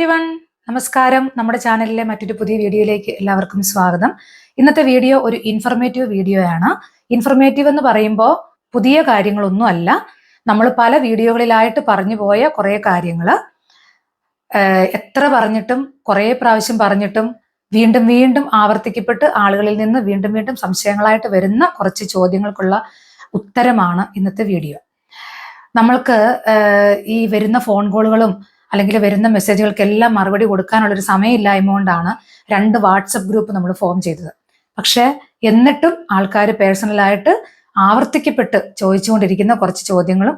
Every one നമസ്കാരം. നമ്മുടെ ചാനലിലെ മറ്റൊരു പുതിയ വീഡിയോയിലേക്ക് എല്ലാവർക്കും സ്വാഗതം. ഇന്നത്തെ വീഡിയോ ഒരു ഇൻഫർമേറ്റീവ് വീഡിയോ ആണ്. ഇൻഫർമേറ്റീവ് എന്ന് പറയുമ്പോൾ പുതിയ കാര്യങ്ങളൊന്നും അല്ല. നമ്മൾ പല വീഡിയോകളിലായിട്ട് പറഞ്ഞു പോയ കുറേ കാര്യങ്ങൾ എത്ര പറഞ്ഞിട്ടും കുറേ പ്രാവശ്യം പറഞ്ഞിട്ടും വീണ്ടും വീണ്ടും ആവർത്തിക്കപ്പെട്ട് ആളുകളിൽ നിന്ന് വീണ്ടും വീണ്ടും സംശയങ്ങളായിട്ട് വരുന്ന കുറച്ച് ചോദ്യങ്ങൾക്കുള്ള ഉത്തരമാണ് ഇന്നത്തെ വീഡിയോ. നമ്മൾക്ക് ഈ വരുന്ന ഫോൺ കോളുകളും അല്ലെങ്കിൽ വരുന്ന മെസ്സേജുകൾക്കെല്ലാം മറുപടി കൊടുക്കാനുള്ളൊരു സമയമില്ലായ്മ കൊണ്ടാണ് രണ്ട് വാട്സപ്പ് ഗ്രൂപ്പ് നമ്മൾ ഫോം ചെയ്തത്. പക്ഷേ എന്നിട്ടും ആൾക്കാർ പേഴ്സണലായിട്ട് ആവർത്തിക്കപ്പെട്ട് ചോദിച്ചുകൊണ്ടിരിക്കുന്ന കുറച്ച് ചോദ്യങ്ങളും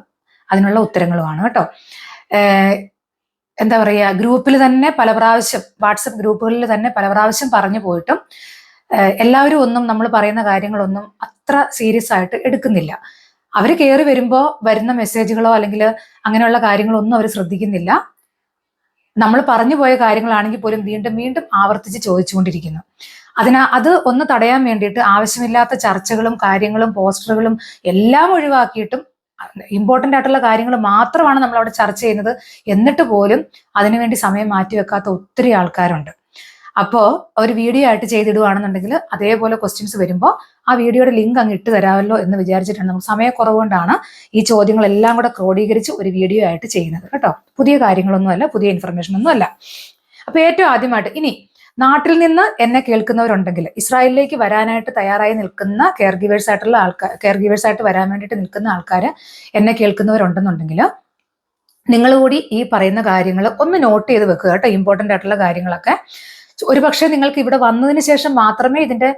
അതിനുള്ള ഉത്തരങ്ങളുമാണ് കേട്ടോ. എന്താ പറയുക ഗ്രൂപ്പിൽ തന്നെ പല പ്രാവശ്യം വാട്സപ്പ് ഗ്രൂപ്പുകളിൽ തന്നെ പല പ്രാവശ്യം പറഞ്ഞു പോയിട്ടും എല്ലാവരും ഒന്നും നമ്മൾ പറയുന്ന കാര്യങ്ങളൊന്നും അത്ര സീരിയസ് ആയിട്ട് എടുക്കുന്നില്ല. അവർ കയറി വരുമ്പോൾ വരുന്ന മെസ്സേജുകളോ അല്ലെങ്കിൽ അങ്ങനെയുള്ള കാര്യങ്ങളൊന്നും അവർ ശ്രദ്ധിക്കുന്നില്ല. നമ്മൾ പറഞ്ഞു പോയ കാര്യങ്ങളാണെങ്കിൽ പോലും വീണ്ടും വീണ്ടും ആവർത്തിച്ച് ചോദിച്ചുകൊണ്ടിരിക്കുന്നു. അതിന് അത് ഒന്ന് തടയാൻ വേണ്ടിയിട്ട് ആവശ്യമില്ലാത്ത ചർച്ചകളും കാര്യങ്ങളും പോസ്റ്ററുകളും എല്ലാം ഒഴിവാക്കിയിട്ടും ഇമ്പോർട്ടന്റ് ആയിട്ടുള്ള കാര്യങ്ങൾ മാത്രമാണ് നമ്മൾ അവിടെ ചർച്ച ചെയ്യുന്നത്. എന്നിട്ട് പോലും അതിനുവേണ്ടി സമയം മാറ്റിവെക്കാത്ത ഒത്തിരി ആൾക്കാരുണ്ട്. അപ്പോൾ ഒരു വീഡിയോ ആയിട്ട് ചെയ്തിടുവാണെന്നുണ്ടെങ്കിൽ അതേപോലെ ക്വസ്റ്റ്യൻസ് വരുമ്പോൾ ആ വീഡിയോയുടെ ലിങ്ക് അങ്ങ് ഇട്ട് തരാമല്ലോ എന്ന് വിചാരിച്ചിട്ടാണ് നമുക്ക് സമയക്കുറവുകൊണ്ടാണ് ഈ ചോദ്യങ്ങളെല്ലാം കൂടെ ക്രോഡീകരിച്ച് ഒരു വീഡിയോ ആയിട്ട് ചെയ്യുന്നത് കേട്ടോ. പുതിയ കാര്യങ്ങളൊന്നുമല്ല പുതിയ ഇൻഫർമേഷൻ ഒന്നുമല്ല അപ്പോൾ ഏറ്റവും ആദ്യമായിട്ട് ഇനി നാട്ടിൽ നിന്ന് എന്നെ കേൾക്കുന്നവരുണ്ടെങ്കിൽ ഇസ്രായേലിലേക്ക് വരാനായിട്ട് തയ്യാറായി നിൽക്കുന്ന കെയർ ഗീവേഴ്സ് ആയിട്ടുള്ള ആൾക്കാർ കെയർ ഗീവേഴ്സ് ആയിട്ട് വരാൻ വേണ്ടിയിട്ട് നിൽക്കുന്ന ആൾക്കാർ എന്നെ കേൾക്കുന്നവരുണ്ടെന്നുണ്ടെങ്കിൽ നിങ്ങൾ കൂടി ഈ പറയുന്ന കാര്യങ്ങൾ ഒന്ന് നോട്ട് ചെയ്ത് വെക്കുക കേട്ടോ ഇമ്പോർട്ടന്റ് ആയിട്ടുള്ള കാര്യങ്ങളൊക്കെ. ഒരുപക്ഷെ നിങ്ങൾക്ക് ഇവിടെ വന്നതിന് ശേഷം മാത്രമേ ഇതിന്റെ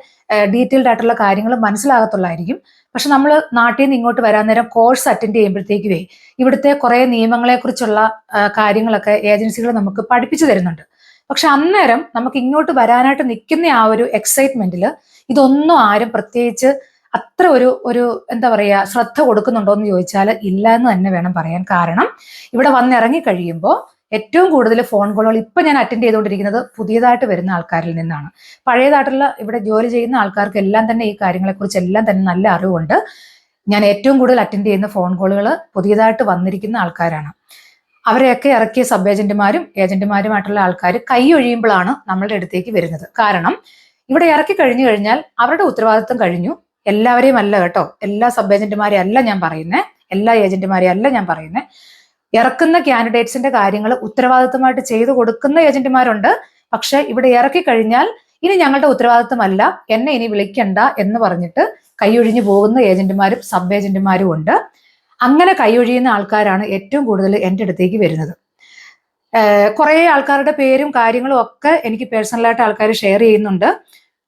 ഡീറ്റെയിൽഡ് ആയിട്ടുള്ള കാര്യങ്ങൾ മനസ്സിലാകത്തുള്ളായിരിക്കും. പക്ഷെ നമ്മൾ നാട്ടിൽ നിന്ന് ഇങ്ങോട്ട് വരാൻ നേരം കോഴ്സ് അറ്റൻഡ് ചെയ്യുമ്പോഴത്തേക്കുവേ ഇവിടുത്തെ കുറെ നിയമങ്ങളെക്കുറിച്ചുള്ള കുറിച്ചുള്ള കാര്യങ്ങളൊക്കെ ഏജൻസികൾ നമുക്ക് പഠിപ്പിച്ചു തരുന്നുണ്ട്. പക്ഷെ അന്നേരം നമുക്ക് ഇങ്ങോട്ട് വരാനായിട്ട് നിൽക്കുന്ന ആ ഒരു എക്സൈറ്റ്മെന്റിൽ ഇതൊന്നും ആരും പ്രത്യേകിച്ച് അത്ര ഒരു ഒരു എന്താ പറയുക ശ്രദ്ധ കൊടുക്കുന്നുണ്ടോ എന്ന് ചോദിച്ചാൽ ഇല്ല എന്ന് തന്നെ വേണം പറയാൻ. കാരണം ഇവിടെ വന്നിറങ്ങി കഴിയുമ്പോൾ ഏറ്റവും കൂടുതൽ ഫോൺ കോളുകൾ ഇപ്പൊ ഞാൻ അറ്റൻഡ് ചെയ്തുകൊണ്ടിരിക്കുന്നത് പുതിയതായിട്ട് വരുന്ന ആൾക്കാരിൽ നിന്നാണ്. പഴയതായിട്ടുള്ള ഇവിടെ ജോലി ചെയ്യുന്ന ആൾക്കാർക്ക് എല്ലാം തന്നെ ഈ കാര്യങ്ങളെക്കുറിച്ച് എല്ലാം തന്നെ നല്ല അറിവുണ്ട്. ഞാൻ ഏറ്റവും കൂടുതൽ അറ്റൻഡ് ചെയ്യുന്ന ഫോൺ കോളുകൾ പുതിയതായിട്ട് വന്നിരിക്കുന്ന ആൾക്കാരാണ്. അവരെയൊക്കെ ഇറക്കിയ സബ് ഏജന്റുമാരും ഏജന്റുമാരുമായിട്ടുള്ള ആൾക്കാർ കൈ ഒഴിയുമ്പോഴാണ് നമ്മളുടെ അടുത്തേക്ക് വരുന്നത്. കാരണം ഇവിടെ ഇറക്കി കഴിഞ്ഞു കഴിഞ്ഞാൽ അവരുടെ ഉത്തരവാദിത്വം കഴിഞ്ഞു. എല്ലാവരെയും അല്ല കേട്ടോ. എല്ലാ സബ് ഏജന്റുമാരെയും അല്ല ഞാൻ പറയുന്നത് എല്ലാ ഏജന്റുമാരെയും അല്ല ഞാൻ പറയുന്നത് ഇറക്കുന്ന കാൻഡിഡേറ്റ്സിന്റെ കാര്യങ്ങൾ ഉത്തരവാദിത്തമായിട്ട് ചെയ്തു കൊടുക്കുന്ന ഏജന്റുമാരുണ്ട്. പക്ഷെ ഇവിടെ ഇറക്കി കഴിഞ്ഞാൽ ഇനി ഞങ്ങളുടെ ഉത്തരവാദിത്തമല്ല എന്നെ ഇനി വിളിക്കണ്ട എന്ന് പറഞ്ഞിട്ട് കൈയൊഴിഞ്ഞു പോകുന്ന ഏജന്റുമാരും സബ് ഏജന്റുമാരും ഉണ്ട്. അങ്ങനെ കൈയൊഴിയുന്ന ആൾക്കാരാണ് ഏറ്റവും കൂടുതൽ എന്റെ അടുത്തേക്ക് വരുന്നത്. കുറേ ആൾക്കാരുടെ പേരും കാര്യങ്ങളും ഒക്കെ എനിക്ക് പേഴ്സണലായിട്ട് ആൾക്കാർ ഷെയർ ചെയ്യുന്നുണ്ട്.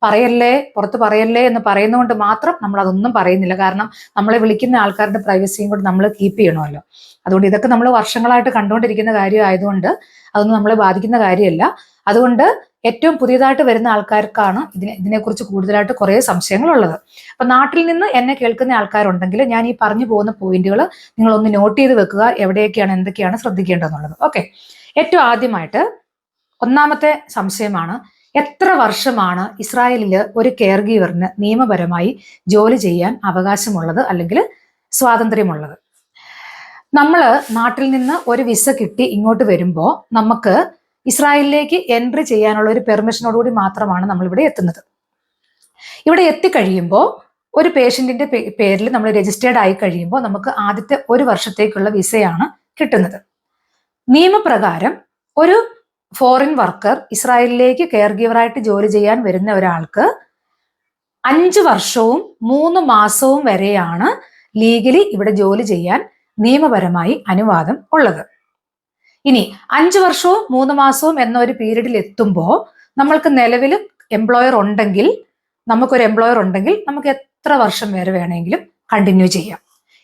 പറയല്ലേ പുറത്ത് പറയല്ലേ എന്ന് പറയുന്നതുകൊണ്ട് മാത്രം നമ്മൾ അതൊന്നും പറയുന്നില്ല. കാരണം നമ്മളെ വിളിക്കുന്ന ആൾക്കാരുടെ പ്രൈവസിയും കൂടി നമ്മൾ കീപ്പ് ചെയ്യണമല്ലോ. അതുകൊണ്ട് ഇതൊക്കെ നമ്മൾ വർഷങ്ങളായിട്ട് കണ്ടുകൊണ്ടിരിക്കുന്ന കാര്യമായതുകൊണ്ട് അതൊന്നും നമ്മളെ ബാധിക്കുന്ന കാര്യമല്ല. അതുകൊണ്ട് ഏറ്റവും പുതിയതായിട്ട് വരുന്ന ആൾക്കാർക്കാണ് ഇതിനെ ഇതിനെക്കുറിച്ച് കൂടുതലായിട്ട് കുറേ സംശയങ്ങളുള്ളത്. അപ്പൊ നാട്ടിൽ നിന്ന് എന്നെ കേൾക്കുന്ന ആൾക്കാരുണ്ടെങ്കിൽ ഞാൻ ഈ പറഞ്ഞു പോകുന്ന പോയിന്റുകൾ നിങ്ങൾ ഒന്ന് നോട്ട് ചെയ്ത് വെക്കുക. എവിടെയൊക്കെയാണ് എന്തൊക്കെയാണ് ശ്രദ്ധിക്കേണ്ടതെന്നുള്ളത്. ഓക്കെ ഏറ്റവും ആദ്യമായിട്ട് ഒന്നാമത്തെ സംശയമാണ് എത്ര വർഷമാണ് ഇസ്രായേലിൽ ഒരു കെയർ ഗീവറിന് നിയമപരമായി ജോലി ചെയ്യാൻ അവകാശമുള്ളത് അല്ലെങ്കിൽ സ്വാതന്ത്ര്യമുള്ളത്? നമ്മൾ നാട്ടിൽ നിന്ന് ഒരു വിസ കിട്ടി ഇങ്ങോട്ട് വരുമ്പോൾ നമുക്ക് ഇസ്രായേലിലേക്ക് എൻട്രി ചെയ്യാനുള്ള ഒരു പെർമിഷനോടുകൂടി മാത്രമാണ് നമ്മൾ ഇവിടെ എത്തുന്നത്. ഇവിടെ എത്തിക്കഴിയുമ്പോൾ ഒരു പേഷ്യന്റിന്റെ പേരിൽ നമ്മൾ രജിസ്റ്റേർഡ് ആയി കഴിയുമ്പോൾ നമുക്ക് ആദ്യത്തെ ഒരു വർഷത്തേക്കുള്ള വിസയാണ് കിട്ടുന്നത്. നിയമപ്രകാരം ഒരു ഫോറിൻ വർക്കർ ഇസ്രായേലിലേക്ക് കെയർ ഗീവറായിട്ട് ജോലി ചെയ്യാൻ വരുന്ന ഒരാൾക്ക് അഞ്ച് വർഷവും മൂന്ന് മാസവും വരെയാണ് ലീഗലി ഇവിടെ ജോലി ചെയ്യാൻ നിയമപരമായി അനുവാദം ഉള്ളത്. ഇനി അഞ്ച് വർഷവും മൂന്ന് മാസവും എന്ന ഒരു പീരീഡിൽ എത്തുമ്പോൾ നമ്മൾക്ക് നിലവിൽ എംപ്ലോയർ ഉണ്ടെങ്കിൽ നമുക്കൊരു എംപ്ലോയർ ഉണ്ടെങ്കിൽ നമുക്ക് എത്ര വർഷം വരെ വേണമെങ്കിലും കണ്ടിന്യൂ ചെയ്യാം.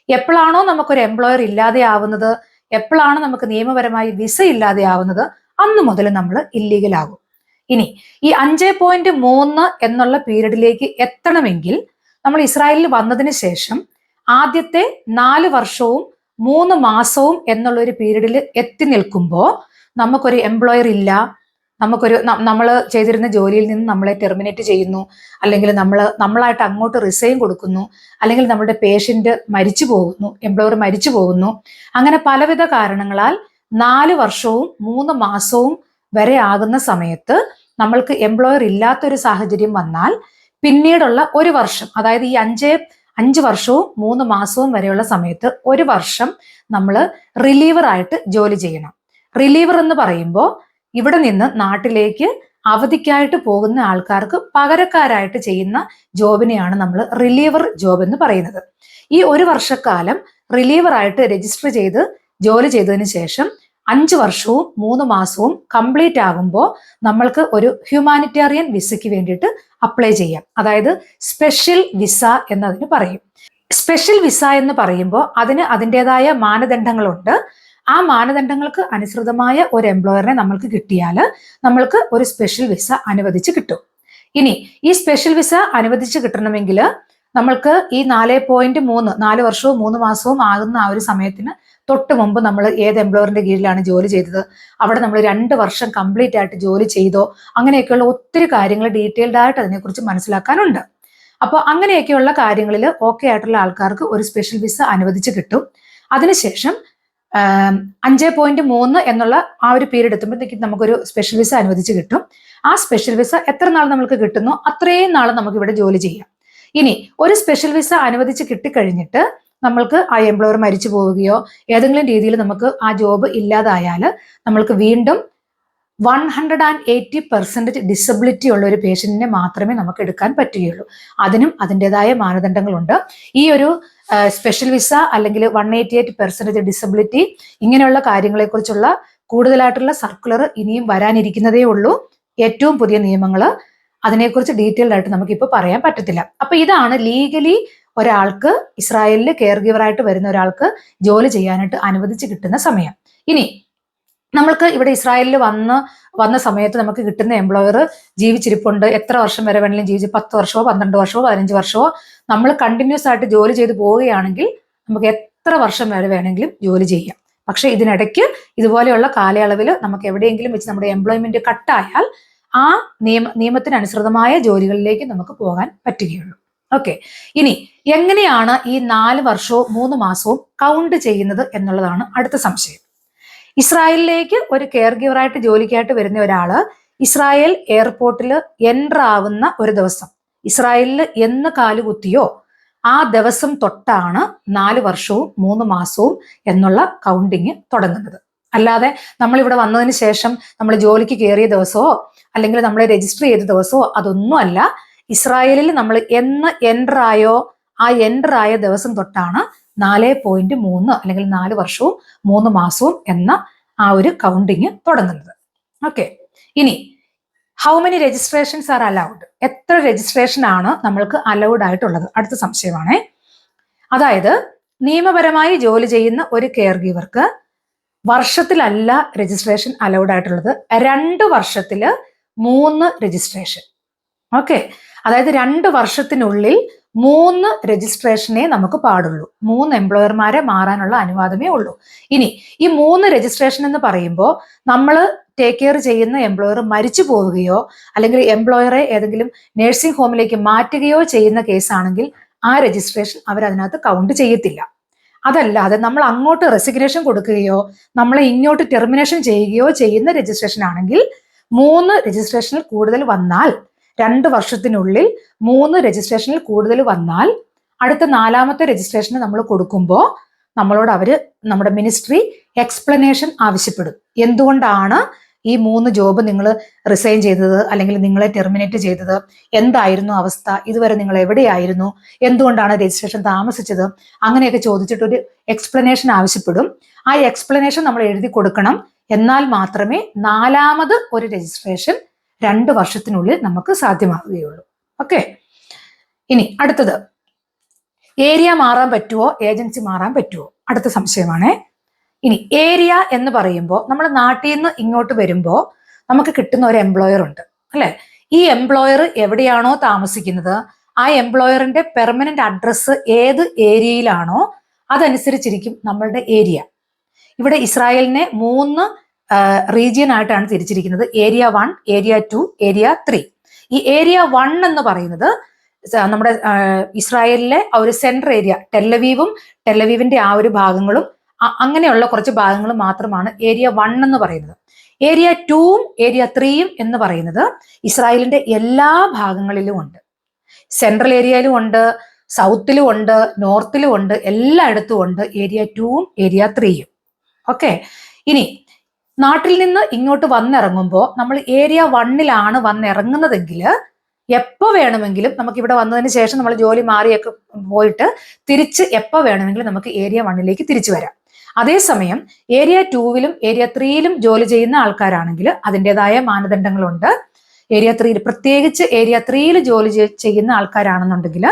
എപ്പോഴാണോ നമുക്കൊരു എംപ്ലോയർ ഇല്ലാതെ ആവുന്നത് എപ്പോഴാണ് നമുക്ക് നിയമപരമായി വിസ ഇല്ലാതെ ആവുന്നത് അന്ന് മുതൽ നമ്മൾ ഇല്ലീഗൽ ആകും. ഇനി ഈ അഞ്ച് പോയിന്റ് മൂന്ന് എന്നുള്ള പീരീഡിലേക്ക് എത്തണമെങ്കിൽ നമ്മൾ ഇസ്രായേലിൽ വന്നതിന് ശേഷം ആദ്യത്തെ നാല് വർഷവും മൂന്ന് മാസവും എന്നുള്ള ഒരു പീരീഡിൽ എത്തി നിൽക്കുമ്പോൾ നമുക്കൊരു എംപ്ലോയർ ഇല്ല. നമുക്കൊരു നമ്മൾ ചെയ്തിരുന്ന ജോലിയിൽ നിന്ന് നമ്മളെ ടെർമിനേറ്റ് ചെയ്യുന്നു. അല്ലെങ്കിൽ നമ്മൾ നമ്മളായിട്ട് അങ്ങോട്ട് റിസൈൻ കൊടുക്കുന്നു. അല്ലെങ്കിൽ നമ്മുടെ പേഷ്യന്റ് മരിച്ചു പോകുന്നു എംപ്ലോയർ മരിച്ചു പോകുന്നു. അങ്ങനെ പലവിധ കാരണങ്ങളാൽ നാല് വർഷവും മൂന്ന് മാസവും വരെ ആകുന്ന സമയത്ത് നമ്മൾക്ക് എംപ്ലോയർ ഇല്ലാത്തൊരു സാഹചര്യം വന്നാൽ പിന്നീടുള്ള ഒരു വർഷം അതായത് ഈ അഞ്ച് അഞ്ച് വർഷവും മൂന്ന് മാസവും വരെയുള്ള സമയത്ത് ഒരു വർഷം നമ്മൾ റിലീവർ ആയിട്ട് ജോലി ചെയ്യണം. റിലീവർ എന്ന് പറയുമ്പോൾ ഇവിടെ നിന്ന് നാട്ടിലേക്ക് അവധിക്കായിട്ട് പോകുന്ന ആൾക്കാർക്ക് പകരക്കാരായിട്ട് ചെയ്യുന്ന ജോബിനെയാണ് നമ്മൾ റിലീവർ ജോബ് എന്ന് പറയുന്നത്. ഈ ഒരു വർഷക്കാലം റിലീവർ ആയിട്ട് രജിസ്റ്റർ ചെയ്ത് ജോലി ചെയ്തതിന് ശേഷം അഞ്ച് വർഷവും മൂന്ന് മാസവും കംപ്ലീറ്റ് ആകുമ്പോൾ നമ്മൾക്ക് ഒരു ഹ്യൂമാനിറ്റേറിയൻ വിസയ്ക്ക് വേണ്ടിയിട്ട് അപ്ലൈ ചെയ്യാം. അതായത് സ്പെഷ്യൽ വിസ എന്നതിന് പറയും. സ്പെഷ്യൽ വിസ എന്ന് പറയുമ്പോൾ അതിന് അതിന്റെതായ മാനദണ്ഡങ്ങളുണ്ട്. ആ മാനദണ്ഡങ്ങൾക്ക് അനുസൃതമായ ഒരു എംപ്ലോയറിനെ നമ്മൾക്ക് കിട്ടിയാൽ നമ്മൾക്ക് ഒരു സ്പെഷ്യൽ വിസ അനുവദിച്ച് കിട്ടും. ഇനി ഈ സ്പെഷ്യൽ വിസ അനുവദിച്ച് കിട്ടണമെങ്കിൽ നമ്മൾക്ക് ഈ നാല് പോയിന്റ് മൂന്ന് നാല് വർഷവും മൂന്ന് മാസവും ആകുന്ന ആ ഒരു സമയത്തിന് തൊട്ട് മുമ്പ് നമ്മൾ ഏത് എംപ്ലോയറിന്റെ കീഴിലാണ് ജോലി ചെയ്തത്? അവിടെ നമ്മൾ രണ്ട് വർഷം കംപ്ലീറ്റ് ആയിട്ട് ജോലി ചെയ്തോ? അങ്ങനെയൊക്കെയുള്ള ഒത്തിരി കാര്യങ്ങൾ ഡീറ്റെയിൽഡ് ആയിട്ട് അതിനെക്കുറിച്ച് മനസ്സിലാക്കാനുണ്ട്. അപ്പോൾ അങ്ങനെയൊക്കെയുള്ള കാര്യങ്ങളിൽ ഓക്കെ ആയിട്ടുള്ള ആൾക്കാർക്ക് ഒരു സ്പെഷ്യൽ വിസ അനുവദിച്ച് കിട്ടും. അതിനുശേഷം അഞ്ച് പോയിന്റ് മൂന്ന് എന്നുള്ള ആ ഒരു പീരീഡ് എത്തുമ്പോഴത്തേക്ക് നമുക്കൊരു സ്പെഷ്യൽ വിസ അനുവദിച്ച് കിട്ടും. ആ സ്പെഷ്യൽ വിസ എത്ര നാൾ നമുക്ക് കിട്ടുന്നോ അത്രയും നാൾ നമുക്ക് ഇവിടെ ജോലി ചെയ്യാം. ഇനി ഒരു സ്പെഷ്യൽ വിസ അനുവദിച്ച് കിട്ടിക്കഴിഞ്ഞിട്ട് നമ്മൾക്ക് ആ എംപ്ലോയർ മരിച്ചു പോവുകയോ ഏതെങ്കിലും രീതിയിൽ നമുക്ക് ആ ജോബ് ഇല്ലാതായാൽ നമ്മൾക്ക് വീണ്ടും one hundred and eighty percentage disability ഉള്ള ഒരു പേഷ്യന്റിനെ മാത്രമേ നമുക്ക് എടുക്കാൻ പറ്റുകയുള്ളൂ. അതിനും അതിന്റെതായ മാനദണ്ഡങ്ങളുണ്ട്. ഈ ഒരു സ്പെഷ്യൽ വിസ അല്ലെങ്കിൽ one eighty eight percentage disability ഇങ്ങനെയുള്ള കാര്യങ്ങളെക്കുറിച്ചുള്ള കൂടുതലായിട്ടുള്ള സർക്കുലർ ഇനിയും വരാനിരിക്കുന്നതേ ഉള്ളൂ. ഏറ്റവും പുതിയ നിയമങ്ങൾ അതിനെക്കുറിച്ച് ഡീറ്റെയിൽഡ് ആയിട്ട് നമുക്കിപ്പോൾ പറയാൻ പറ്റത്തില്ല. അപ്പൊ ഇതാണ് ലീഗലി ഒരാൾക്ക് ഇസ്രായേലിൽ കെയർ ഗിവറായിട്ട് വരുന്ന ഒരാൾക്ക് ജോലി ചെയ്യാനായിട്ട് അനുവദിച്ച് കിട്ടുന്ന സമയം. ഇനി നമ്മൾക്ക് ഇവിടെ ഇസ്രായേലിൽ വന്ന് വന്ന സമയത്ത് നമുക്ക് കിട്ടുന്ന എംപ്ലോയർ ജീവിച്ചിരിപ്പുണ്ട്. എത്ര വർഷം വരെ വേണമെങ്കിലും ജീവിച്ച് പത്ത് വർഷമോ പന്ത്രണ്ട് വർഷമോ പതിനഞ്ച് വർഷമോ നമ്മൾ കണ്ടിന്യൂസ് ആയിട്ട് ജോലി ചെയ്തു പോവുകയാണെങ്കിൽ നമുക്ക് എത്ര വർഷം വരെ വേണമെങ്കിലും ജോലി ചെയ്യാം. പക്ഷെ ഇതിനിടയ്ക്ക് ഇതുപോലെയുള്ള കാലയളവിൽ നമുക്ക് എവിടെയെങ്കിലും വെച്ച് നമ്മുടെ എംപ്ലോയ്മെന്റ് കട്ടായാൽ ആ നിയമ നിയമത്തിനനുസൃതമായ ജോലികളിലേക്ക് നമുക്ക് പോകാൻ പറ്റുകയുള്ളൂ. ഓക്കെ ഇനി എങ്ങനെയാണ് ഈ നാല് വർഷവും മൂന്ന് മാസവും കൗണ്ട് ചെയ്യുന്നത് എന്നുള്ളതാണ് അടുത്ത സംശയം. ഇസ്രായേലിലേക്ക് ഒരു കെയർ ഗിവറായിട്ട് ജോലിക്കായിട്ട് വരുന്ന ഒരാൾ ഇസ്രായേൽ എയർപോർട്ടിൽ എന്റർ ആവുന്ന ഒരു ദിവസം. ഇസ്രായേലിൽ എന്ന് കാലുകുത്തിയോ ആ ദിവസം തൊട്ടാണ് നാല് വർഷവും മൂന്ന് മാസവും എന്നുള്ള കൗണ്ടിങ് തുടങ്ങുന്നത്. അല്ലാതെ നമ്മൾ ഇവിടെ വന്നതിന് ശേഷം നമ്മൾ ജോലിക്ക് കയറിയ ദിവസമോ അല്ലെങ്കിൽ നമ്മൾ രജിസ്റ്റർ ചെയ്ത ദിവസമോ അതൊന്നുമല്ല. ഇസ്രായേലിൽ നമ്മൾ എന്ന് എന്റർ ആയോ ആ എന്റർ ആയ ദിവസം തൊട്ടാണ് നാല് പോയിന്റ് മൂന്ന് അല്ലെങ്കിൽ നാല് വർഷവും മൂന്ന് മാസവും എന്ന ആ ഒരു കൗണ്ടിങ് തുടങ്ങുന്നത്. ഓക്കെ ഇനി how many registrations are allowed എത്ര രജിസ്ട്രേഷൻ ആണ് നമ്മൾക്ക് അലൗഡ് ആയിട്ടുള്ളത്? അടുത്ത സംശയമാണേ. അതായത് നിയമപരമായി ജോലി ചെയ്യുന്ന ഒരു കെയർ ഗീവർക്ക് വർഷത്തിലല്ല രജിസ്ട്രേഷൻ അലൗഡ് ആയിട്ടുള്ളത്. രണ്ട് വർഷത്തിൽ മൂന്ന് രജിസ്ട്രേഷൻ ഓക്കെ അതായത് രണ്ട് വർഷത്തിനുള്ളിൽ മൂന്ന് രജിസ്ട്രേഷനെ നമുക്ക് പാടുള്ളൂ. മൂന്ന് എംപ്ലോയർമാരെ മാറാനുള്ള അനുവാദമേ ഉള്ളൂ. ഇനി ഈ മൂന്ന് രജിസ്ട്രേഷൻ എന്ന് പറയുമ്പോൾ നമ്മൾ ടേക്ക് കെയർ ചെയ്യുന്ന എംപ്ലോയർ മരിച്ചു പോവുകയോ അല്ലെങ്കിൽ എംപ്ലോയറെ ഏതെങ്കിലും നഴ്സിംഗ് ഹോമിലേക്ക് മാറ്റുകയോ ചെയ്യുന്ന കേസാണെങ്കിൽ ആ രജിസ്ട്രേഷൻ അവരതിനകത്ത് കൗണ്ട് ചെയ്യത്തില്ല. അതല്ലാതെ നമ്മൾ അങ്ങോട്ട് റെസിഗ്നേഷൻ കൊടുക്കുകയോ നമ്മളെ ഇങ്ങോട്ട് ടെർമിനേഷൻ ചെയ്യുകയോ ചെയ്യുന്ന രജിസ്ട്രേഷൻ ആണെങ്കിൽ മൂന്ന് രജിസ്ട്രേഷനിൽ കൂടുതൽ വന്നാൽ രണ്ട് വർഷത്തിനുള്ളിൽ മൂന്ന് രജിസ്ട്രേഷനിൽ കൂടുതൽ വന്നാൽ അടുത്ത നാലാമത്തെ രജിസ്ട്രേഷന് നമ്മൾ കൊടുക്കുമ്പോൾ നമ്മളോട് അവർ നമ്മുടെ മിനിസ്ട്രി എക്സ്പ്ലനേഷൻ ആവശ്യപ്പെടും. എന്തുകൊണ്ടാണ് ഈ മൂന്ന് ജോബ് നിങ്ങൾ റിസൈൻ ചെയ്തത് അല്ലെങ്കിൽ നിങ്ങളെ ടെർമിനേറ്റ് ചെയ്തത് എന്തായിരുന്നു അവസ്ഥ? ഇതുവരെ നിങ്ങൾ എവിടെയായിരുന്നു? എന്തുകൊണ്ടാണ് രജിസ്ട്രേഷൻ താമസിച്ചത്? അങ്ങനെയൊക്കെ ചോദിച്ചിട്ട് ഒരു എക്സ്പ്ലനേഷൻ ആവശ്യപ്പെടും. ആ എക്സ്പ്ലനേഷൻ നമ്മൾ എഴുതി കൊടുക്കണം. എന്നാൽ മാത്രമേ നാലാമത് ഒരു രജിസ്ട്രേഷൻ രണ്ട് വർഷത്തിനുള്ളിൽ നമുക്ക് സാധ്യമാവുകയുള്ളൂ. ഓക്കെ? ഇനി അടുത്തത്. ഏരിയ മാറാൻ പറ്റുമോ ഏജൻസി മാറാൻ പറ്റുമോ അടുത്ത സംശയമാണ്. ഇനി ഏരിയ എന്ന് പറയുമ്പോൾ നമ്മൾ നാട്ടിൽ നിന്ന് ഇങ്ങോട്ട് വരുമ്പോൾ നമുക്ക് കിട്ടുന്ന ഒരു എംപ്ലോയർ ഉണ്ട് അല്ലെ? ഈ എംപ്ലോയർ എവിടെയാണോ താമസിക്കുന്നത്? ആ എംപ്ലോയറിന്റെ പെർമനന്റ് അഡ്രസ്സ് ഏത് ഏരിയയിലാണോ അതനുസരിച്ചിരിക്കും നമ്മളുടെ ഏരിയ ഇവിടെ ഇസ്രായേലിനെ മൂന്ന് റീജിയൻ ആയിട്ടാണ് തിരിച്ചിരിക്കുന്നത്. Area one area two area three ഈ ഏരിയ വൺ എന്ന് പറയുന്നത് നമ്മുടെ ഇസ്രായേലിലെ ഒരു സെൻട്രൽ ഏരിയ ടെല്ലവീവും ടെല്ലവീവിന്റെ ആ ഒരു ഭാഗങ്ങളും അങ്ങനെയുള്ള കുറച്ച് ഭാഗങ്ങൾ മാത്രമാണ് ഏരിയ വൺ എന്ന് പറയുന്നത്. ഏരിയ ടൂവും ഏരിയ ത്രീയും എന്ന് പറയുന്നത് ഇസ്രായേലിന്റെ എല്ലാ ഭാഗങ്ങളിലും ഉണ്ട്. സെൻട്രൽ ഏരിയയിലും ഉണ്ട് സൗത്തിലും ഉണ്ട് നോർത്തിലും ഉണ്ട് എല്ലായിടത്തും ഉണ്ട് ഏരിയ ടൂവും ഏരിയ ത്രീയും. ഓക്കെ? ഇനി നാട്ടിൽ നിന്ന് ഇങ്ങോട്ട് വന്നിറങ്ങുമ്പോൾ നമ്മൾ ഏരിയ വണ്ണിലാണ് വന്നിറങ്ങുന്നതെങ്കിൽ എപ്പോൾ വേണമെങ്കിലും നമുക്ക് ഇവിടെ വന്നതിന് ശേഷം നമ്മൾ ജോലി മാറിയൊക്കെ പോയിട്ട് തിരിച്ച് എപ്പോൾ വേണമെങ്കിലും നമുക്ക് ഏരിയ വണ്ണിലേക്ക് തിരിച്ചു വരാം. അതേസമയം ഏരിയ ടൂവിലും ഏരിയ ത്രീയിലും ജോലി ചെയ്യുന്ന ആൾക്കാരാണെങ്കിൽ അതിന്റെതായ മാനദണ്ഡങ്ങളുണ്ട്. ഏരിയ ത്രീയിൽ പ്രത്യേകിച്ച് ഏരിയ ത്രീയിൽ ജോലി ചെയ്യുന്ന ആൾക്കാരാണെന്നുണ്ടെങ്കിൽ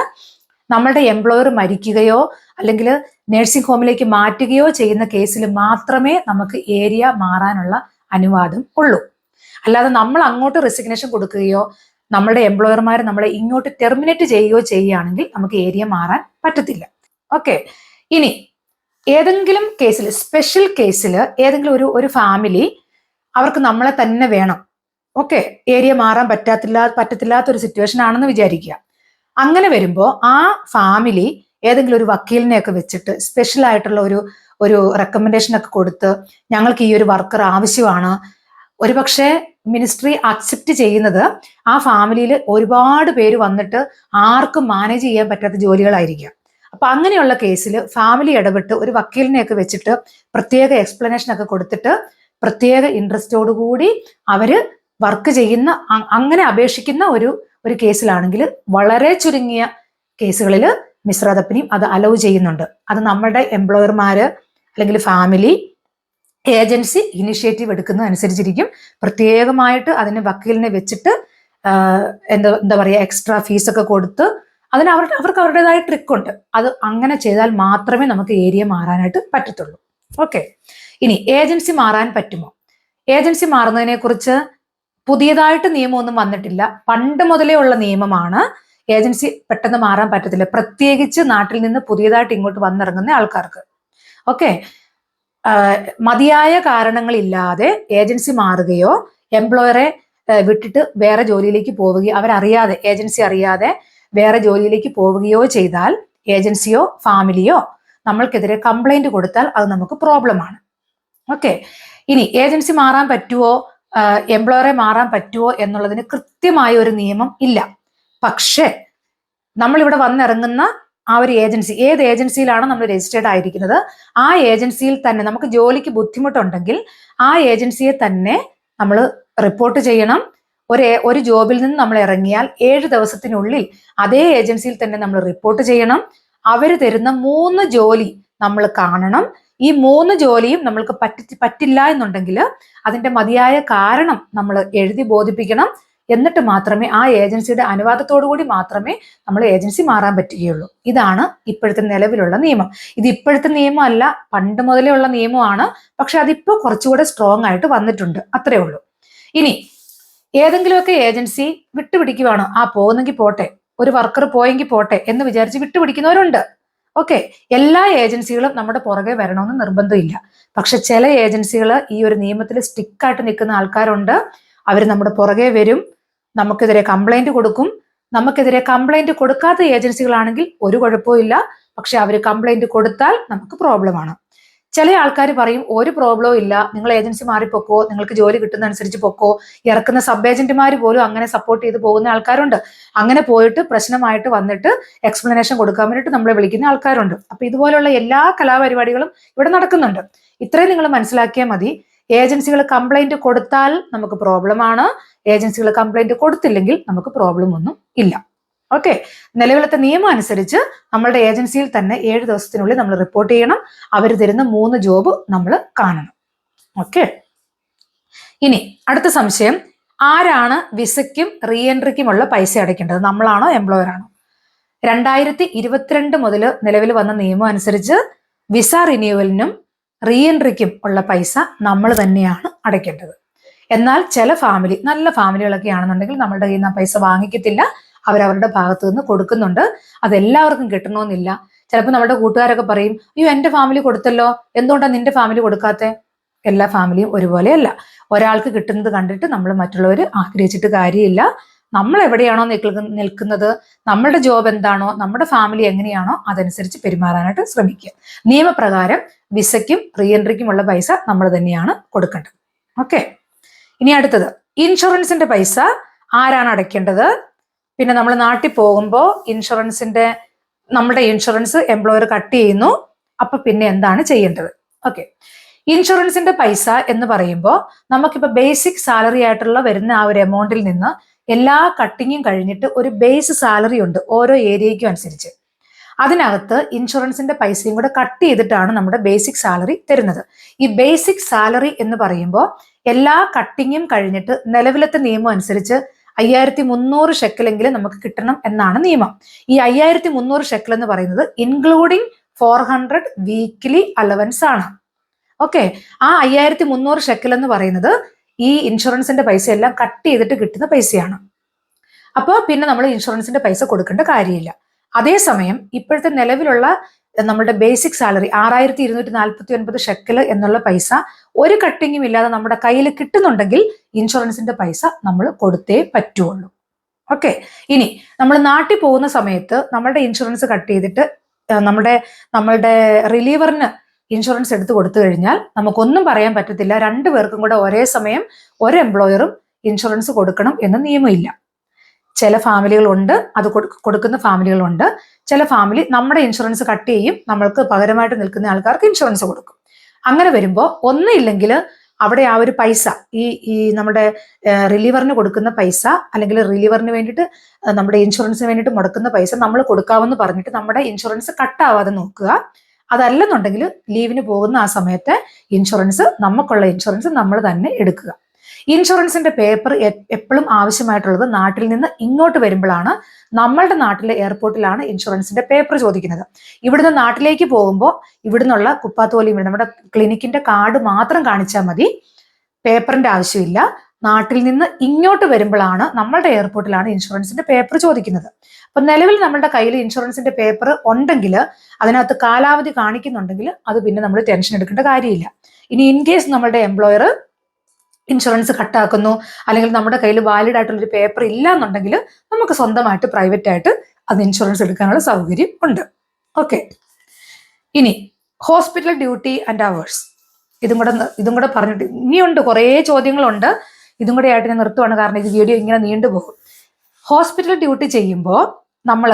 നമ്മളുടെ എംപ്ലോയർ മരിക്കുകയോ അല്ലെങ്കിൽ നഴ്സിംഗ് ഹോമിലേക്ക് മാറ്റുകയോ ചെയ്യുന്ന കേസിൽ മാത്രമേ നമുക്ക് ഏരിയ മാറാനുള്ള അനുവാദം ഉള്ളൂ. അല്ലാതെ നമ്മൾ അങ്ങോട്ട് റെസിഗ്നേഷൻ കൊടുക്കുകയോ നമ്മളുടെ എംപ്ലോയർമാർ നമ്മളെ ഇങ്ങോട്ട് ടെർമിനേറ്റ് ചെയ്യുകയോ ചെയ്യുകയാണെങ്കിൽ നമുക്ക് ഏരിയ മാറാൻ പറ്റത്തില്ല. ഓക്കെ ഇനി ഏതെങ്കിലും കേസിൽ സ്പെഷ്യൽ കേസിൽ ഏതെങ്കിലും ഒരു ഒരു ഫാമിലി അവർക്ക് നമ്മളെ തന്നെ വേണം. ഓക്കെ ഏരിയ മാറാൻ പറ്റാത്തില്ല പറ്റത്തില്ലാത്ത ഒരു സിറ്റുവേഷൻ ആണെന്ന് വിചാരിക്കുക. അങ്ങനെ വരുമ്പോൾ ആ ഫാമിലി ഏതെങ്കിലും ഒരു വക്കീലിനെയൊക്കെ വെച്ചിട്ട് സ്പെഷ്യൽ ആയിട്ടുള്ള ഒരു ഒരു റെക്കമെൻഡേഷൻ ഒക്കെ കൊടുത്ത് ഞങ്ങൾക്ക് ഈ ഒരു വർക്കർ ആവശ്യമാണ്. ഒരുപക്ഷെ മിനിസ്ട്രി അക്സെപ്റ്റ് ചെയ്യുന്നത് ആ ഫാമിലിയിൽ ഒരുപാട് പേര് വന്നിട്ട് ആർക്കും മാനേജ് ചെയ്യാൻ പറ്റാത്ത ജോലികളായിരിക്കാം. അപ്പൊ അങ്ങനെയുള്ള കേസിൽ ഫാമിലി ഇടപെട്ട് ഒരു വക്കീലിനെയൊക്കെ വെച്ചിട്ട് പ്രത്യേക എക്സ്പ്ലനേഷൻ ഒക്കെ കൊടുത്തിട്ട് പ്രത്യേക ഇൻട്രസ്റ്റോടു കൂടി അവർ വർക്ക് ചെയ്യുന്ന അങ്ങനെ അപേക്ഷിക്കുന്ന ഒരു ഒരു കേസിലാണെങ്കിൽ വളരെ ചുരുങ്ങിയ കേസുകളിൽ മിശ്രതപ്പിനെയും അത് അലൗ ചെയ്യുന്നുണ്ട്. അത് നമ്മുടെ എംപ്ലോയർമാര് അല്ലെങ്കിൽ ഫാമിലി ഏജൻസി ഇനിഷ്യേറ്റീവ് എടുക്കുന്നതനുസരിച്ചിരിക്കും പ്രത്യേകമായിട്ട് അതിന് വക്കീലിനെ വെച്ചിട്ട് എന്താ എന്താ പറയുക എക്സ്ട്രാ ഫീസൊക്കെ കൊടുത്ത് അതിന് അവരുടെ അവർക്ക് അവരുടേതായ ട്രിക്ക് ഉണ്ട്. അത് അങ്ങനെ ചെയ്താൽ മാത്രമേ നമുക്ക് ഏരിയ മാറാനായിട്ട് പറ്റത്തുള്ളൂ. ഓക്കെ ഇനി ഏജൻസി മാറാൻ പറ്റുമോ? ഏജൻസി മാറുന്നതിനെ കുറിച്ച് പുതിയതായിട്ട് നിയമമൊന്നും വന്നിട്ടില്ല. പണ്ട് മുതലേ ഉള്ള നിയമമാണ് ഏജൻസി പെട്ടെന്ന് മാറാൻ പറ്റത്തില്ല. പ്രത്യേകിച്ച് നാട്ടിൽ നിന്ന് പുതിയതായിട്ട് ഇങ്ങോട്ട് വന്നിറങ്ങുന്ന ആൾക്കാർക്ക്. ഓക്കെ മതിയായ കാരണങ്ങളില്ലാതെ ഏജൻസി മാറുകയോ എംപ്ലോയറെ വിട്ടിട്ട് വേറെ ജോലിയിലേക്ക് പോവുകയോ അവരറിയാതെ ഏജൻസി അറിയാതെ വേറെ ജോലിയിലേക്ക് പോവുകയോ ചെയ്താൽ ഏജൻസിയോ ഫാമിലിയോ നമ്മൾക്കെതിരെ കംപ്ലൈന്റ് കൊടുത്താൽ അത് നമുക്ക് പ്രോബ്ലമാണ് ഓക്കെ ഇനി ഏജൻസി മാറാൻ പറ്റുമോ എംപ്ലോയറെ മാറാൻ പറ്റുമോ എന്നുള്ളതിന് കൃത്യമായ ഒരു നിയമം ഇല്ല. പക്ഷേ നമ്മളിവിടെ വന്നിറങ്ങുന്ന ആ ഒരു ഏജൻസി ഏത് ഏജൻസിയിലാണ് നമ്മൾ രജിസ്റ്റേർഡ് ആയിരിക്കുന്നത്? ആ ഏജൻസിയിൽ തന്നെ നമുക്ക് ജോലിക്ക് ബുദ്ധിമുട്ടുണ്ടെങ്കിൽ ആ ഏജൻസിയെ തന്നെ നമ്മൾ റിപ്പോർട്ട് ചെയ്യണം. ഒരു ഒരു ജോബിൽ നിന്ന് നമ്മൾ ഇറങ്ങിയാൽ ഏഴ് ദിവസത്തിനുള്ളിൽ അതേ ഏജൻസിയിൽ തന്നെ നമ്മൾ റിപ്പോർട്ട് ചെയ്യണം. അവർ തരുന്ന മൂന്ന് ജോലി നമ്മൾ കാണണം. ഈ മൂന്ന് ജോലിയും നമ്മൾക്ക് പറ്റി പറ്റില്ല എന്നുണ്ടെങ്കിൽ അതിന്റെ മതിയായ കാരണം നമ്മൾ എഴുതി ബോധിപ്പിക്കണം. എന്നിട്ട് മാത്രമേ ആ ഏജൻസിയുടെ അനുവാദത്തോടു കൂടി മാത്രമേ നമ്മൾ ഏജൻസി മാറാൻ പറ്റുകയുള്ളൂ. ഇതാണ് ഇപ്പോഴത്തെ നിലവിലുള്ള നിയമം. ഇത് ഇപ്പോഴത്തെ നിയമമല്ല പണ്ട് മുതലേ ഉള്ള നിയമമാണ്. പക്ഷെ അതിപ്പോ കുറച്ചുകൂടെ സ്ട്രോങ് ആയിട്ട് വന്നിട്ടുണ്ട്. അത്രേ ഉള്ളൂ. ഇനി ഏതെങ്കിലുമൊക്കെ ഏജൻസി വിട്ടുപിടിക്കുവാണ്. ആ പോകുന്നെങ്കിൽ പോട്ടെ. ഒരു വർക്കർ പോയെങ്കിൽ പോട്ടെ എന്ന് വിചാരിച്ച് വിട്ടുപിടിക്കുന്നവരുണ്ട്. ഓക്കെ. എല്ലാ ഏജൻസികളും നമ്മുടെ പുറകെ വരണമെന്ന് നിർബന്ധമില്ല. പക്ഷെ ചില ഏജൻസികൾ ഈ ഒരു നിയമത്തിൽ സ്റ്റിക്കായിട്ട് നിൽക്കുന്ന ആൾക്കാരുണ്ട്. അവർ നമ്മുടെ പുറകെ വരും. നമുക്കെതിരെ കംപ്ലൈന്റ് കൊടുക്കും. നമുക്കെതിരെ കംപ്ലൈന്റ് കൊടുക്കാത്ത ഏജൻസികളാണെങ്കിൽ ഒരു കുഴപ്പവും പക്ഷെ അവർ കംപ്ലൈന്റ് കൊടുത്താൽ നമുക്ക് പ്രോബ്ലമാണ് ചില ആൾക്കാർ പറയും ഒരു പ്രോബ്ലവും ഇല്ല. നിങ്ങൾ ഏജൻസി മാറിപ്പോക്കോ. നിങ്ങൾക്ക് ജോലി കിട്ടുന്ന അനുസരിച്ച് പൊക്കോ. ഇറക്കുന്ന സബ് ഏജന്റുമാർ പോലും അങ്ങനെ സപ്പോർട്ട് ചെയ്ത് പോകുന്ന ആൾക്കാരുണ്ട്. അങ്ങനെ പോയിട്ട് പ്രശ്നമായിട്ട് വന്നിട്ട് എക്സ്പ്ലനേഷൻ കൊടുക്കാൻ വേണ്ടിയിട്ട് നമ്മളെ വിളിക്കുന്ന ആൾക്കാരുണ്ട്. അപ്പൊ ഇതുപോലുള്ള എല്ലാ കലാപരിപാടികളും ഇവിടെ നടക്കുന്നുണ്ട്. ഇത്രയും നിങ്ങൾ മനസ്സിലാക്കിയാൽ മതി. ഏജൻസികൾ കംപ്ലൈന്റ് കൊടുത്താൽ നമുക്ക് പ്രോബ്ലം ആണ്. ഏജൻസികൾ കംപ്ലൈന്റ് കൊടുത്തില്ലെങ്കിൽ നമുക്ക് പ്രോബ്ലം ഒന്നും ഇല്ല. ഓക്കെ നിലവിലത്തെ നിയമം അനുസരിച്ച് നമ്മളുടെ ഏജൻസിയിൽ തന്നെ ഏഴ് ദിവസത്തിനുള്ളിൽ നമ്മൾ റിപ്പോർട്ട് ചെയ്യണം. അവർ തരുന്ന മൂന്ന് ജോബ് നമ്മൾ കാണണം. ഓക്കെ ഇനി അടുത്ത സംശയം. ആരാണ് വിസയ്ക്കും റീ എൻട്രിക്കുമുള്ള പൈസ അടയ്ക്കേണ്ടത്? നമ്മളാണോ എംപ്ലോയർ ആണോ? രണ്ടായിരത്തി ഇരുപത്തിരണ്ട് മുതൽ നിലവിൽ വന്ന നിയമം അനുസരിച്ച് വിസ റിന്യൂവലിനും റീ എൻട്രിക്കും ഉള്ള പൈസ നമ്മൾ തന്നെയാണ് അടയ്ക്കേണ്ടത്. എന്നാൽ ചില ഫാമിലി നല്ല ഫാമിലികളൊക്കെ ആണെന്നുണ്ടെങ്കിൽ നമ്മളുടെ കയ്യിൽ നിന്ന് പൈസ വാങ്ങിക്കത്തില്ല. അവരവരുടെ ഭാഗത്തു നിന്ന് കൊടുക്കുന്നുണ്ട്. അതെല്ലാവർക്കും കിട്ടണമെന്നില്ല ചിലപ്പോൾ നമ്മുടെ കൂട്ടുകാരൊക്കെ പറയും അയ്യോ എന്റെ ഫാമിലി കൊടുത്തല്ലോ. എന്തുകൊണ്ടാണ് നിന്റെ ഫാമിലി കൊടുക്കാത്തെ? എല്ലാ ഫാമിലിയും ഒരുപോലെയല്ല. ഒരാൾക്ക് കിട്ടുന്നത് കണ്ടിട്ട് നമ്മൾ മറ്റുള്ളവർ ആഗ്രഹിച്ചിട്ട് കാര്യമില്ല. നമ്മൾ എവിടെയാണോ നിൽക്കുന്നത് നമ്മുടെ ജോബ് എന്താണോ നമ്മുടെ ഫാമിലി എങ്ങനെയാണോ അതനുസരിച്ച് പെരുമാറാനായിട്ട് ശ്രമിക്കുക. നിയമപ്രകാരം വിസയ്ക്കും റീഎൻട്രിക്കും ഉള്ള പൈസ നമ്മൾ തന്നെയാണ് കൊടുക്കേണ്ടത്. ഓക്കെ. ഇനി അടുത്തത്. ഇൻഷുറൻസിന്റെ പൈസ ആരാണ് അടയ്ക്കേണ്ടത്? പിന്നെ നമ്മൾ നാട്ടിൽ പോകുമ്പോൾ ഇൻഷുറൻസിന്റെ നമ്മുടെ ഇൻഷുറൻസ് എംപ്ലോയർ കട്ട് ചെയ്യുന്നു. അപ്പൊ പിന്നെ എന്താണ് ചെയ്യേണ്ടത്? ഓക്കെ. ഇൻഷുറൻസിന്റെ പൈസ എന്ന് പറയുമ്പോൾ നമുക്കിപ്പോ ബേസിക് സാലറി ആയിട്ടുള്ള വരുന്ന ആ ഒരു എമൗണ്ടിൽ നിന്ന് എല്ലാ കട്ടിങ്ങും കഴിഞ്ഞിട്ട് ഒരു ബേസ് സാലറി ഉണ്ട് ഓരോ ഏരിയയ്ക്കും അനുസരിച്ച്. അതിനകത്ത് ഇൻഷുറൻസിന്റെ പൈസയും കൂടെ കട്ട് ചെയ്തിട്ടാണ് നമ്മുടെ ബേസിക് സാലറി തരുന്നത്. ഈ ബേസിക് സാലറി എന്ന് പറയുമ്പോൾ എല്ലാ കട്ടിങ്ങും കഴിഞ്ഞിട്ട് നിലവിലത്തെ നിയമം അനുസരിച്ച് അയ്യായിരത്തി മുന്നൂറ് ഷെക്കിലെങ്കിലും നമുക്ക് കിട്ടണം എന്നാണ് നിയമം. ഈ അയ്യായിരത്തി മുന്നൂറ് ഷെക്കിൽ എന്ന് പറയുന്നത് including four hundred weekly allowance ആണ്. ഓക്കെ ആ അയ്യായിരത്തി മുന്നൂറ് ഷെക്കിൽ എന്ന് പറയുന്നത് ഈ ഇൻഷുറൻസിന്റെ പൈസ എല്ലാം കട്ട് ചെയ്തിട്ട് കിട്ടുന്ന പൈസയാണ്. അപ്പോൾ പിന്നെ നമ്മൾ ഇൻഷുറൻസിന്റെ പൈസ കൊടുക്കേണ്ട കാര്യമില്ല. അതേസമയം ഇപ്പോഴത്തെ നിലവിലുള്ള നമ്മുടെ ബേസിക് സാലറി ആറായിരത്തി ഇരുന്നൂറ്റി നാൽപ്പത്തി ഒൻപത് ഷെക്കൽ എന്നുള്ള പൈസ ഒരു കട്ടിങ്ങും ഇല്ലാതെ നമ്മുടെ കയ്യിൽ കിട്ടുന്നുണ്ടെങ്കിൽ ഇൻഷുറൻസിന്റെ പൈസ നമ്മൾ കൊടുത്തേ പറ്റുള്ളൂ. ഓക്കെ ഇനി നമ്മൾ നാട്ടിൽ പോകുന്ന സമയത്ത് നമ്മളുടെ ഇൻഷുറൻസ് കട്ട് ചെയ്തിട്ട് നമ്മുടെ നമ്മളുടെ റിലീവറിന് ഇൻഷുറൻസ് എടുത്തു കൊടുത്തു കഴിഞ്ഞാൽ നമുക്കൊന്നും പറയാൻ പറ്റത്തില്ല. രണ്ടു പേർക്കും കൂടെ ഒരേ സമയം ഒരു എംപ്ലോയറും ഇൻഷുറൻസ് കൊടുക്കണം എന്ന് നിയമമില്ല. ചില ഫാമിലികളുണ്ട് അത് കൊടു- കൊടുക്കുന്ന ഫാമിലികളുണ്ട് ചില ഫാമിലി നമ്മുടെ ഇൻഷുറൻസ് കട്ട് ചെയ്യും. നമ്മൾക്ക് പകരമായിട്ട് നിൽക്കുന്ന ആൾക്കാർക്ക് ഇൻഷുറൻസ് കൊടുക്കും. അങ്ങനെ വരുമ്പോൾ ഒന്നില്ലെങ്കിൽ അവിടെ ആ ഒരു പൈസ ഈ ഈ നമ്മുടെ റിലീവറിന് കൊടുക്കുന്ന പൈസ അല്ലെങ്കിൽ റിലീവറിന് വേണ്ടിയിട്ട് നമ്മുടെ ഇൻഷുറൻസിന് വേണ്ടിയിട്ട് മുടക്കുന്ന പൈസ നമ്മൾ കൊടുക്കാമെന്ന് പറഞ്ഞിട്ട് നമ്മുടെ ഇൻഷുറൻസ് കട്ടാവാതെ നോക്കുക. അതല്ലെന്നുണ്ടെങ്കിൽ ലീവിന് പോകുന്ന ആ സമയത്ത് ഇൻഷുറൻസ് നമുക്കുള്ള ഇൻഷുറൻസ് നമ്മൾ തന്നെ എടുക്കുക. ഇൻഷുറൻസിന്റെ പേപ്പർ എപ്പോഴും ആവശ്യമായിട്ടുള്ളത് നാട്ടിൽ നിന്ന് ഇങ്ങോട്ട് വരുമ്പോഴാണ് നമ്മളുടെ നാട്ടിലെ എയർപോർട്ടിലാണ് ഇൻഷുറൻസിന്റെ പേപ്പർ ചോദിക്കുന്നത്. ഇവിടുന്ന് നാട്ടിലേക്ക് പോകുമ്പോൾ ഇവിടുന്നുള്ള കുപ്പാത്തോലിയും നമ്മുടെ ക്ലിനിക്കിന്റെ കാർഡ് മാത്രം കാണിച്ചാൽ മതി. പേപ്പറിന്റെ ആവശ്യമില്ല. നാട്ടിൽ നിന്ന് ഇങ്ങോട്ട് വരുമ്പോഴാണ് നമ്മളുടെ എയർപോർട്ടിലാണ് ഇൻഷുറൻസിന്റെ പേപ്പർ ചോദിക്കുന്നത്. അപ്പൊ നിലവിൽ നമ്മളുടെ കയ്യിൽ ഇൻഷുറൻസിന്റെ പേപ്പർ ഉണ്ടെങ്കിൽ അതിനകത്ത് കാലാവധി കാണിക്കുന്നുണ്ടെങ്കിൽ അത് പിന്നെ നമ്മൾ ടെൻഷൻ എടുക്കേണ്ട കാര്യമില്ല. ഇനി ഇൻ കേസ് നമ്മളുടെ എംപ്ലോയർ ഇൻഷുറൻസ് കട്ടാക്കുന്നു അല്ലെങ്കിൽ നമ്മുടെ കയ്യിൽ വാലിഡ് ആയിട്ടുള്ള ഒരു പേപ്പർ ഇല്ല എന്നുണ്ടെങ്കിൽ നമുക്ക് സ്വന്തമായിട്ട് പ്രൈവറ്റ് ആയിട്ട് അത് ഇൻഷുറൻസ് എടുക്കാനുള്ള സൗകര്യം ഉണ്ട്. ഓക്കെ ഇനി ഹോസ്പിറ്റൽ ഡ്യൂട്ടി ആൻഡ് അവേഴ്സ് ഇതും കൂടെ ഇതും കൂടെ പറഞ്ഞിട്ട് ഇനിയുണ്ട് കുറേ ചോദ്യങ്ങളുണ്ട്. ഇതും കൂടെ ആയിട്ട് ഞാൻ നിർത്തുവാണ് കാരണം ഇത് വീഡിയോ ഇങ്ങനെ നീണ്ടുപോകും ഹോസ്പിറ്റൽ ഡ്യൂട്ടി ചെയ്യുമ്പോൾ നമ്മൾ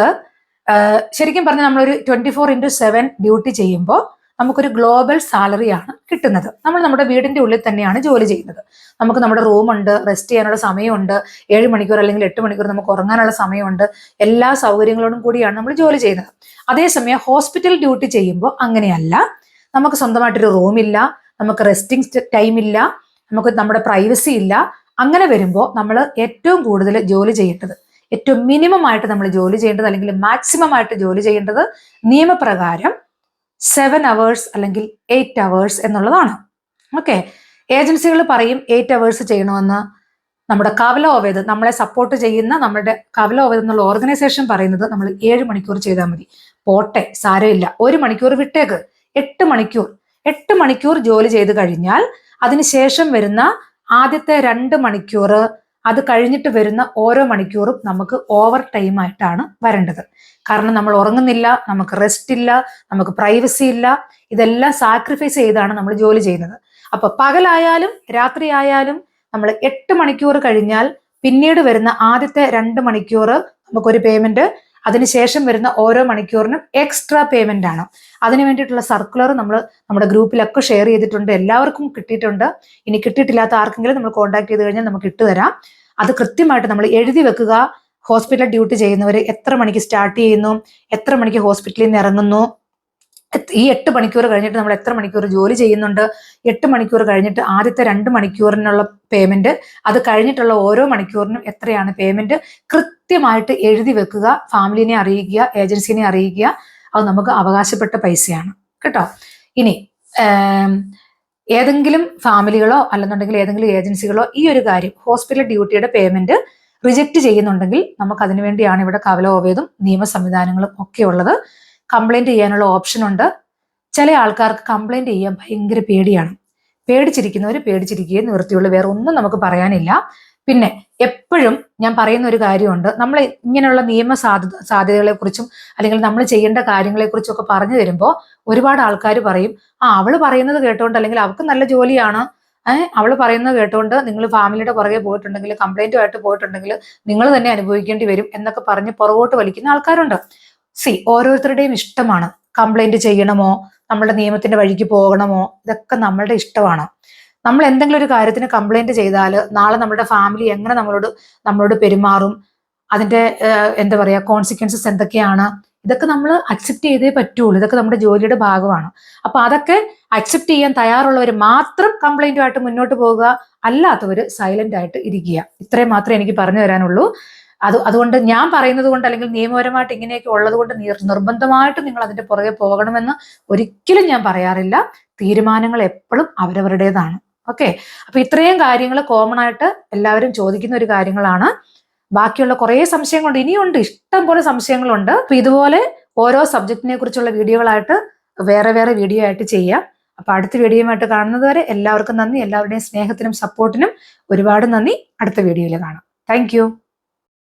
ശരിക്കും പറഞ്ഞാൽ നമ്മളൊരു twenty four into seven duty ചെയ്യുമ്പോൾ നമുക്കൊരു ഗ്ലോബൽ സാലറിയാണ് കിട്ടുന്നത്. നമ്മൾ നമ്മുടെ വീടിന്റെ ഉള്ളിൽ തന്നെയാണ് ജോലി ചെയ്യുന്നത്. നമുക്ക് നമ്മുടെ റൂമുണ്ട് റെസ്റ്റ് ചെയ്യാനുള്ള സമയമുണ്ട് ഏഴ് മണിക്കൂർ അല്ലെങ്കിൽ എട്ട് മണിക്കൂർ നമുക്ക് ഉറങ്ങാനുള്ള സമയമുണ്ട് എല്ലാ സൗകര്യങ്ങളോടും കൂടിയാണ് നമ്മൾ ജോലി ചെയ്യുന്നത്. അതേസമയം ഹോസ്പിറ്റൽ ഡ്യൂട്ടി ചെയ്യുമ്പോൾ അങ്ങനെയല്ല. നമുക്ക് സ്വന്തമായിട്ടൊരു റൂമില്ല നമുക്ക് റെസ്റ്റിംഗ് ടൈം ഇല്ല നമുക്ക് നമ്മുടെ പ്രൈവസി ഇല്ല. അങ്ങനെ വരുമ്പോൾ നമ്മൾ ഏറ്റവും കൂടുതൽ ജോലി ചെയ്യേണ്ടത് ഏറ്റവും മിനിമം ആയിട്ട് നമ്മൾ ജോലി ചെയ്യേണ്ടത് അല്ലെങ്കിൽ മാക്സിമം ആയിട്ട് ജോലി ചെയ്യേണ്ടത് നിയമപ്രകാരം സെവൻ അവേഴ്സ് അല്ലെങ്കിൽ എയ്റ്റ് അവേഴ്സ് എന്നുള്ളതാണ്. ഓക്കെ ഏജൻസികൾ പറയും എയ്റ്റ് അവേഴ്സ് ചെയ്യണമെന്ന്. നമ്മുടെ കവല ഓവേദ് നമ്മളെ സപ്പോർട്ട് ചെയ്യുന്ന നമ്മുടെ കവല ഓവേദ് എന്നുള്ള ഓർഗനൈസേഷൻ പറയുന്നത് നമ്മൾ ഏഴ് മണിക്കൂർ ചെയ്താൽ മതി. പോട്ടെ സാരമില്ല. ഒരു മണിക്കൂർ വിട്ടേക്ക്. എട്ട് മണിക്കൂർ. എട്ട് മണിക്കൂർ ജോലി ചെയ്ത് കഴിഞ്ഞാൽ അതിനുശേഷം വരുന്ന ആദ്യത്തെ രണ്ട് മണിക്കൂർ അത് കഴിഞ്ഞിട്ട് വരുന്ന ഓരോ മണിക്കൂറും നമുക്ക് ഓവർ ടൈം ആയിട്ടാണ് വരേണ്ടത്. കാരണം നമ്മൾ ഉറങ്ങുന്നില്ല നമുക്ക് റെസ്റ്റ് ഇല്ല നമുക്ക് പ്രൈവസി ഇല്ല. ഇതെല്ലാം സാക്രിഫൈസ് ചെയ്താണ് നമ്മൾ ജോലി ചെയ്യുന്നത്. അപ്പൊ പകലായാലും രാത്രിയായാലും നമ്മൾ എട്ട് മണിക്കൂർ കഴിഞ്ഞാൽ പിന്നീട് വരുന്ന ആദ്യത്തെ രണ്ട് മണിക്കൂർ നമുക്കൊരു പേയ്മെന്റ് അതിനുശേഷം വരുന്ന ഓരോ മണിക്കൂറിനും എക്സ്ട്രാ പേയ്മെന്റ് ആണ്. അതിന് വേണ്ടിയിട്ടുള്ള സർക്കുലർ നമ്മൾ നമ്മുടെ ഗ്രൂപ്പിലൊക്കെ ഷെയർ ചെയ്തിട്ടുണ്ട്. എല്ലാവർക്കും കിട്ടിയിട്ടുണ്ട്. ഇനി കിട്ടിയിട്ടില്ലാത്ത ആർക്കെങ്കിലും നമ്മൾ കോൺടാക്ട് ചെയ്ത് കഴിഞ്ഞാൽ നമുക്ക് ഇട്ടുതരാം അത് കൃത്യമായിട്ട് നമ്മൾ എഴുതി വെക്കുക. ഹോസ്പിറ്റൽ ഡ്യൂട്ടി ചെയ്യുന്നവർ എത്ര മണിക്ക് സ്റ്റാർട്ട് ചെയ്യുന്നു? എത്ര മണിക്ക് ഹോസ്പിറ്റലിൽ നിന്ന് ഇറങ്ങുന്നു? ഈ എട്ട് മണിക്കൂർ കഴിഞ്ഞിട്ട് നമ്മൾ എത്ര മണിക്കൂർ ജോലി ചെയ്യുന്നുണ്ട്? എട്ട് മണിക്കൂർ കഴിഞ്ഞിട്ട് ആദ്യത്തെ രണ്ട് മണിക്കൂറിനുള്ള പേയ്മെന്റ് അത് കഴിഞ്ഞിട്ടുള്ള ഓരോ മണിക്കൂറിനും എത്രയാണ് പേയ്മെന്റ് കൃത്യമായിട്ട് എഴുതി വെക്കുക ഫാമിലിനെ അറിയിക്കുക ഏജൻസിനെ അറിയിക്കുക. അത് നമുക്ക് അവകാശപ്പെട്ട പൈസയാണ്. കേട്ടോ? ഇനി ഏതെങ്കിലും ഫാമിലികളോ അല്ലെന്നുണ്ടെങ്കിൽ ഏതെങ്കിലും ഏജൻസികളോ ഈ ഒരു കാര്യം ഹോസ്പിറ്റൽ ഡ്യൂട്ടിയുടെ പേയ്മെന്റ് റിജക്റ്റ് ചെയ്യുന്നുണ്ടെങ്കിൽ നമുക്ക് അതിനുവേണ്ടിയാണ് ഇവിടെ കവലോവേതും നിയമ സംവിധാനങ്ങളും ഒക്കെ ഉള്ളത്. കംപ്ലൈന്റ് ചെയ്യാനുള്ള ഓപ്ഷൻ ഉണ്ട്. ചില ആൾക്കാർക്ക് കംപ്ലൈന്റ് ചെയ്യാൻ ഭയങ്കര പേടിയാണ്. പേടിച്ചിരിക്കുന്നവർ പേടിച്ചിരിക്കുകയും നിവൃത്തിയുള്ളൂ വേറെ ഒന്നും നമുക്ക് പറയാനില്ല. പിന്നെ എപ്പോഴും ഞാൻ പറയുന്ന ഒരു കാര്യമുണ്ട്. നമ്മൾ ഇങ്ങനെയുള്ള നിയമ സാധ്യത സാധ്യതകളെ കുറിച്ചും അല്ലെങ്കിൽ നമ്മൾ ചെയ്യേണ്ട കാര്യങ്ങളെ കുറിച്ചും ഒക്കെ പറഞ്ഞു തരുമ്പോൾ ഒരുപാട് ആൾക്കാർ പറയും ആ അവൾ പറയുന്നത് കേട്ടോണ്ട് അല്ലെങ്കിൽ അവൾക്ക് നല്ല ജോലിയാണ്. ഏഹ് അവൾ പറയുന്നത് കേട്ടോണ്ട് നിങ്ങൾ ഫാമിലിയുടെ പുറകെ പോയിട്ടുണ്ടെങ്കിൽ കംപ്ലൈന്റുമായിട്ട് പോയിട്ടുണ്ടെങ്കിൽ നിങ്ങൾ തന്നെ അനുഭവിക്കേണ്ടി വരും എന്നൊക്കെ പറഞ്ഞ് പുറകോട്ട് വലിക്കുന്ന ആൾക്കാരുണ്ട്. സി ഓരോരുത്തരുടെയും ഇഷ്ടമാണ്. കംപ്ലൈന്റ് ചെയ്യണമോ? നമ്മളുടെ നിയമത്തിന്റെ വഴിക്ക് പോകണമോ? ഇതൊക്കെ നമ്മളുടെ ഇഷ്ടമാണ്. നമ്മൾ എന്തെങ്കിലും ഒരു കാര്യത്തിന് കംപ്ലൈന്റ് ചെയ്താൽ നാളെ നമ്മുടെ ഫാമിലി എങ്ങനെ നമ്മളോട് നമ്മളോട് പെരുമാറും? അതിന്റെ എന്താ പറയുക കോൺസിക്വൻസസ് എന്തൊക്കെയാണ്? ഇതൊക്കെ നമ്മൾ അക്സെപ്റ്റ് ചെയ്തേ പറ്റുള്ളൂ. ഇതൊക്കെ നമ്മുടെ ജോലിയുടെ ഭാഗമാണ്. അപ്പൊ അതൊക്കെ അക്സെപ്റ്റ് ചെയ്യാൻ തയ്യാറുള്ളവർ മാത്രം കംപ്ലൈന്റുമായിട്ട് മുന്നോട്ട് പോകുക അല്ലാത്തവർ സൈലന്റ് ആയിട്ട് ഇരിക്കുക. ഇത്രയും മാത്രമേ എനിക്ക് പറഞ്ഞു തരാനുള്ളൂ. അത് അതുകൊണ്ട് ഞാൻ പറയുന്നത് കൊണ്ട് അല്ലെങ്കിൽ നിയമപരമായിട്ട് ഇങ്ങനെയൊക്കെ ഉള്ളത് കൊണ്ട് നിർ- നിർബന്ധമായിട്ട് നിങ്ങൾ അതിന്റെ പുറകെ പോകണമെന്ന് ഒരിക്കലും ഞാൻ പറയാറില്ല. തീരുമാനങ്ങൾ എപ്പോഴും അവരവരുടേതാണ്. ഓക്കെ? അപ്പൊ ഇത്രയും കാര്യങ്ങൾ കോമൺ ആയിട്ട് എല്ലാവരും ചോദിക്കുന്ന ഒരു കാര്യങ്ങളാണ്. ബാക്കിയുള്ള കുറേ സംശയങ്ങളുണ്ട്. ഇനിയുണ്ട്. ഇഷ്ടം പോലെ സംശയങ്ങളുണ്ട്. അപ്പൊ ഇതുപോലെ ഓരോ സബ്ജക്റ്റിനെ കുറിച്ചുള്ള വീഡിയോകളായിട്ട് വേറെ വേറെ വീഡിയോ ആയിട്ട് ചെയ്യാം. അപ്പൊ അടുത്ത വീഡിയോയുമായിട്ട് കാണുന്നത് വരെ എല്ലാവർക്കും നന്ദി. എല്ലാവരുടെയും സ്നേഹത്തിനും സപ്പോർട്ടിനും ഒരുപാട് നന്ദി. അടുത്ത വീഡിയോയിൽ കാണാം. താങ്ക്